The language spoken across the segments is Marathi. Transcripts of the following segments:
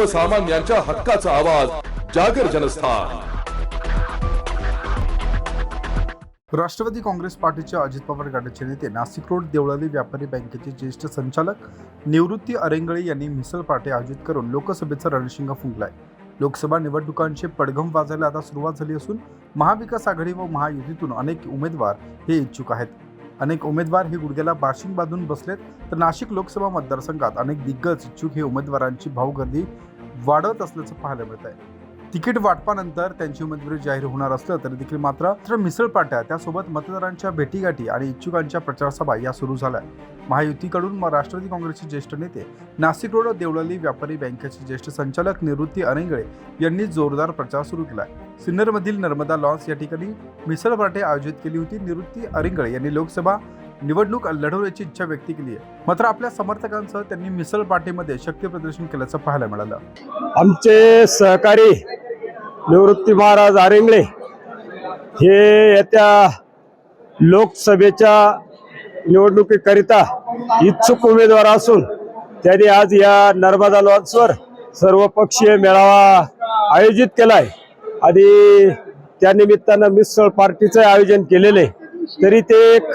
सर्वसामान्यांच्या हक्काचा आवाज जागर जनस्थान. राष्ट्रवादी काँग्रेस पार्टीचे अजित पवार गटाचे नेते नाशिक रोड देवळाली व्यापारी बँकेचे ज्येष्ठ संचालक निवृत्ती अरेंगळे यांनी मिसल पार्टी आयोजित करून लोकसभेचा रणशिंग फुंकलाय. लोकसभा निवडणुकांचे पडघम वाजायला आता सुरुवात झाली असून महाविकास आघाडी व महायुतीतून अनेक उमेदवार हे इच्छुक आहेत. अनेक उमेदवार हे गुडघ्याला बाशिंग बांधून बसलेत तर नाशिक लोकसभा मतदारसंघात अनेक दिग्गज इच्छुक हे उमेदवारांची भाऊगर्दी वाढवत असल्याचं पाहायला मिळत आहे. तिकीट वाटपानंतर त्यांची उमेदवारी जाहीर होणार असलं तरी देखील मात्र मिसळपाट्या त्यासोबत मतदारांच्या भेटीगाठी आणि इच्छुकांच्या प्रचारसभा या सुरू झाल्या. महायुतीकडून म राष्ट्रवादी काँग्रेसचे ज्येष्ठ नेते नाशिक रोड देवळाली व्यापारी बँकेचे ज्येष्ठ संचालक निवृत्ती अरेंगळे यांनी जोरदार प्रचार सुरू केला सिन्नरमधील नर्मदा लॉन्स या ठिकाणी मिसळपाटे आयोजित केली होती. निवृत्ती अरेंगळे यांनी लोकसभा निवडणूक लढवण्याची इच्छा व्यक्त केली आहे. मात्र आपल्या समर्थकांसह त्यांनी मिसळ पार्टीमध्ये शक्ती प्रदर्शन केल्याचं पाहायला मिळालं. आमचे सहकारी निवृत्ती महाराज आरेंगळे हे येत्या लोकसभेच्या निवडणुकीकरिता इच्छुक उमेदवार असून त्यांनी आज या नर्मदा लॉन्सवर सर्वपक्षीय मेळावा आयोजित केला आहे आणि त्या निमित्तानं मिसळ पार्टीचं आयोजन केलेलं आहे. तरी ते एक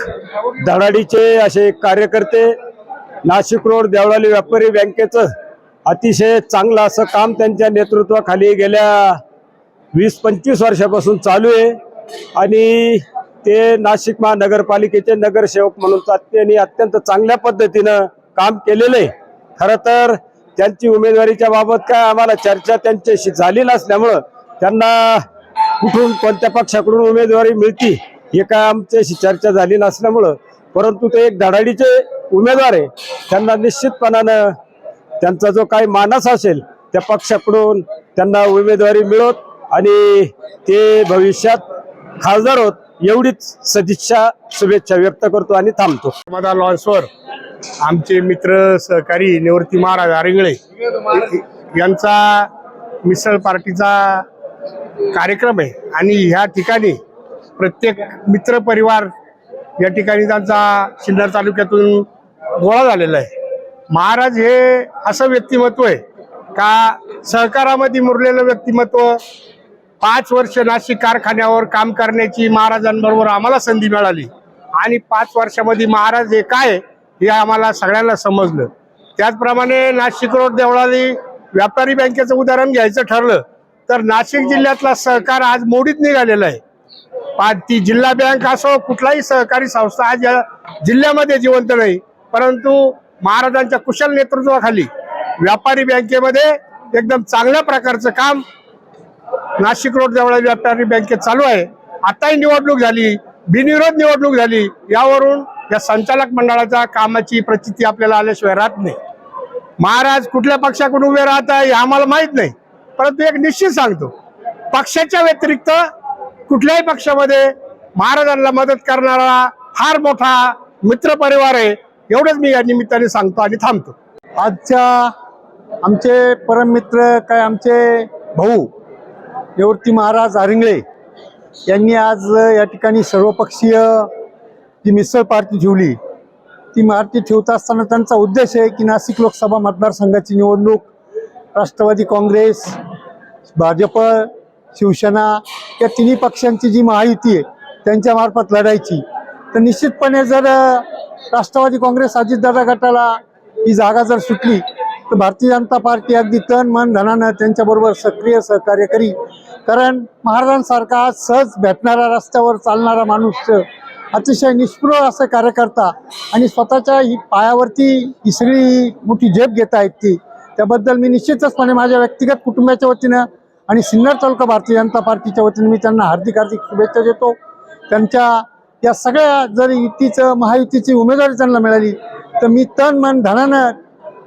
धडाडीचे असे कार्यकर्ते नाशिक रोड देवळाली व्यापारी बँकेचं अतिशय चांगलं असं काम त्यांच्या नेतृत्वाखाली गेल्या वीस पंचवीस वर्षापासून चालू आहे. आणि ते नाशिक महानगरपालिकेचे नगरसेवक म्हणून त्यांनी अत्यंत चांगल्या पद्धतीनं काम केलेलं आहे. खरं तर त्यांची उमेदवारीच्या बाबत काय आम्हाला चर्चा त्यांच्याशी झाली नसल्यामुळं त्यांना कुठून कोणत्या पक्षाकडून उमेदवारी मिळती हे काय आमच्याशी चर्चा झाली नसल्यामुळं परंतु ते एक धडाडीचे उमेदवार आहे. त्यांना निश्चितपणानं त्यांचा जो काही मानस असेल त्या पक्षाकडून त्यांना उमेदवारी मिळत आणि ते भविष्यात खासदार होत एवढीच सदिच्छा शुभेच्छा व्यक्त करतो आणि थांबतो. मदा लॉन्सवर आमचे मित्र सहकारी निवृत्ती महाराज आरिंगळे यांचा मिसळ पार्टीचा कार्यक्रम आहे. आणि ह्या ठिकाणी प्रत्येक मित्र परिवार या ठिकाणी त्यांचा सिन्नर तालुक्यातून गोळा झालेला आहे. महाराज हे असं व्यक्तिमत्व आहे का सहकारामध्ये मुरलेलं व्यक्तिमत्व पाच वर्ष नाशिक कारखान्यावर काम करण्याची महाराजांबरोबर आम्हाला संधी मिळाली. आणि पाच वर्षामध्ये महाराज हे काय हे आम्हाला सगळ्यांना समजलं. त्याचप्रमाणे नाशिक रोड देवळाली व्यापारी बँकेचं उदाहरण घ्यायचं ठरलं तर नाशिक जिल्ह्यातला सहकार आज मोडीत निघालेला आहे. ती जिल्हा बँक असो कुठलाही सहकारी संस्था आज या जिल्ह्यामध्ये जिवंत नाही. परंतु महाराजांच्या कुशल नेतृत्वाखाली व्यापारी बँकेमध्ये एकदम चांगल्या प्रकारचं काम नाशिक रोड जवळ व्यापारी बँकेत चालू आहे. आताही निवडणूक झाली बिनविरोध निवडणूक झाली. यावरून या संचालक मंडळाच्या कामाची प्रचिती आपल्याला आल्याशिवाय राहत नाही. महाराज कुठल्या पक्षाकडून उभे राहत आहे हे आम्हाला माहीत नाही. परंतु एक निश्चित सांगतो. पक्षाच्या व्यतिरिक्त कुठल्याही पक्षामध्ये महाराजांना मदत करणारा फार मोठा मित्र परिवार आहे. एवढंच मी या निमित्ताने सांगतो आणि थांबतो. आजच्या आमचे परममित्र काय आमचे भाऊ निवृत्ती महाराज आरिंगळे यांनी आज या ठिकाणी सर्वपक्षीय जी मिसळ पार्टी ठेवली ती पार्टी ठेवत असताना त्यांचा उद्देश आहे की नाशिक लोकसभा मतदारसंघाची निवडणूक राष्ट्रवादी काँग्रेस भाजप शिवसेना या तिन्ही पक्षांची जी महायुती आहे त्यांच्यामार्फत लढायची. तर निश्चितपणे जर राष्ट्रवादी काँग्रेस अजितदादा गटाला ही जागा जर सुटली तर भारतीय जनता पार्टी अगदी तन मन धनानं त्यांच्याबरोबर सक्रिय सहकार्य करी. कारण महाराजांसारखा सहज भेटणारा रस्त्यावर चालणारा माणूस अतिशय निष्पृह असं कार्यकर्ता आणि स्वतःच्या ही पायावरती ही सगळी मोठी झेप घेत आहेत ती. त्याबद्दल मी निश्चितचपणे माझ्या व्यक्तिगत कुटुंबाच्या वतीनं आणि सिन्नर तालुका भारतीय जनता पार्टीच्या वतीने मी त्यांना हार्दिक हार्दिक शुभेच्छा देतो. त्यांच्या या सगळ्या जर युतीचं महायुतीची उमेदवारी त्यांना मिळाली तर मी तन मन धनानं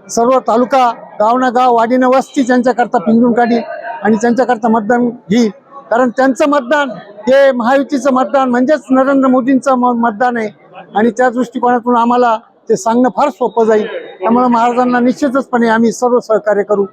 सर्व तालुका गावना गाव वाडीनं वस्ती त्यांच्याकरता पिंजून काढी आणि त्यांच्याकरता मतदान घेईल कारण त्यांचं मतदान हे महायुतीचं मतदान म्हणजेच नरेंद्र मोदींचं म- मतदान आहे. आणि त्या दृष्टिकोनातून आम्हाला ते सांगणं फार सोपं जाईल. त्यामुळे महाराजांना निश्चितचपणे आम्ही सर्व सहकार्य करू.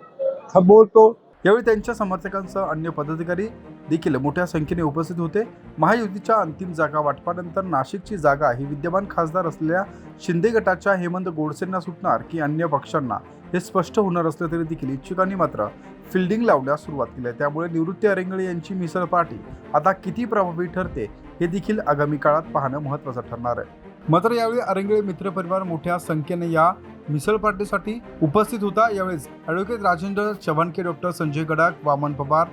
बोलतो. यावेळी त्यांच्या समर्थकांसह अन्य पदाधिकारी देखील मोठ्या संख्येने उपस्थित होते. महायुतीच्या अंतिम जागा वाटपानंतर नाशिकची जागा ही विद्यमान खासदार असलेल्या शिंदे गटाच्या हेमंत गोडसेंना सुटणार की अन्य पक्षांना हे स्पष्ट होणार असलं तरी देखील इच्छुकांनी मात्र फिल्डिंग लावण्यास सुरुवात केली आहे. त्यामुळे निवृत्ती अरेंगळे यांची मिसळ पार्टी आता किती प्रभावी ठरते हे देखील आगामी काळात पाहणं महत्त्वाचं ठरणार आहे. मात्र यावेळी अरेंगळे मित्रपरिवार मोठ्या संख्येने या मिसळ पार्टीसाठी उपस्थित होता यावेळेस advocate Rajendra Chavanke doctor Sanjay Gadakh Vaman Pawar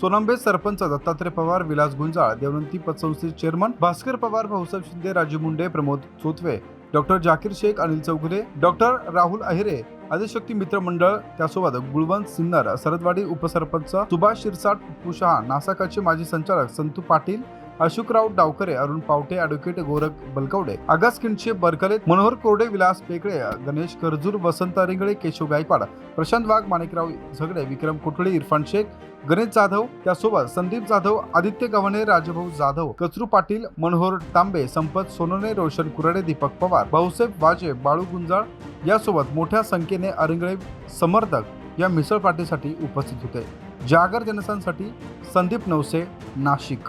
Sonambe sarpanch Dattatray Pawar Vilas Gunjal Devnanti पतसंस्थेचे chairman Bhaskar Pawar Bhausaheb Shinde Raju Munde Pramod Chothave doctor Jakir Shaikh Anil Chougule doctor Rahul Ahire Adishakti Mitra Mandal त्यासोबत गुळवंत सिन्नर सरदवाडी उपसरपंच सुभाष शिरसाट पप्पू नासाकाचे माजी संचालक संतू पाटील अशोकराव डावकरे अरुण पावटे ॲडव्होकेट गोरख बलकवडे आगास किंडशे बरकले मनोहर कोरडे विलास पेकळे गणेश करजूर वसंत रिंगळे केशव गायकवाड प्रशांत वाघ माणिकराव झगडे विक्रम कोठळे इरफान शेख गणेश जाधव त्यासोबत संदीप जाधव आदित्य गव्हाणे राजभाऊ जाधव कचरू पाटील मनोहर तांबे संपत सोनोने रोशन कुराडे दीपक पवार भाऊसाहेब वाजे बाळू गुंजाळ यासोबत मोठ्या संख्येने अरिंगळे समर्थक या मिसळ पार्टीसाठी उपस्थित होते. जागर जनसांसाठी संदीप नवसे नाशिक.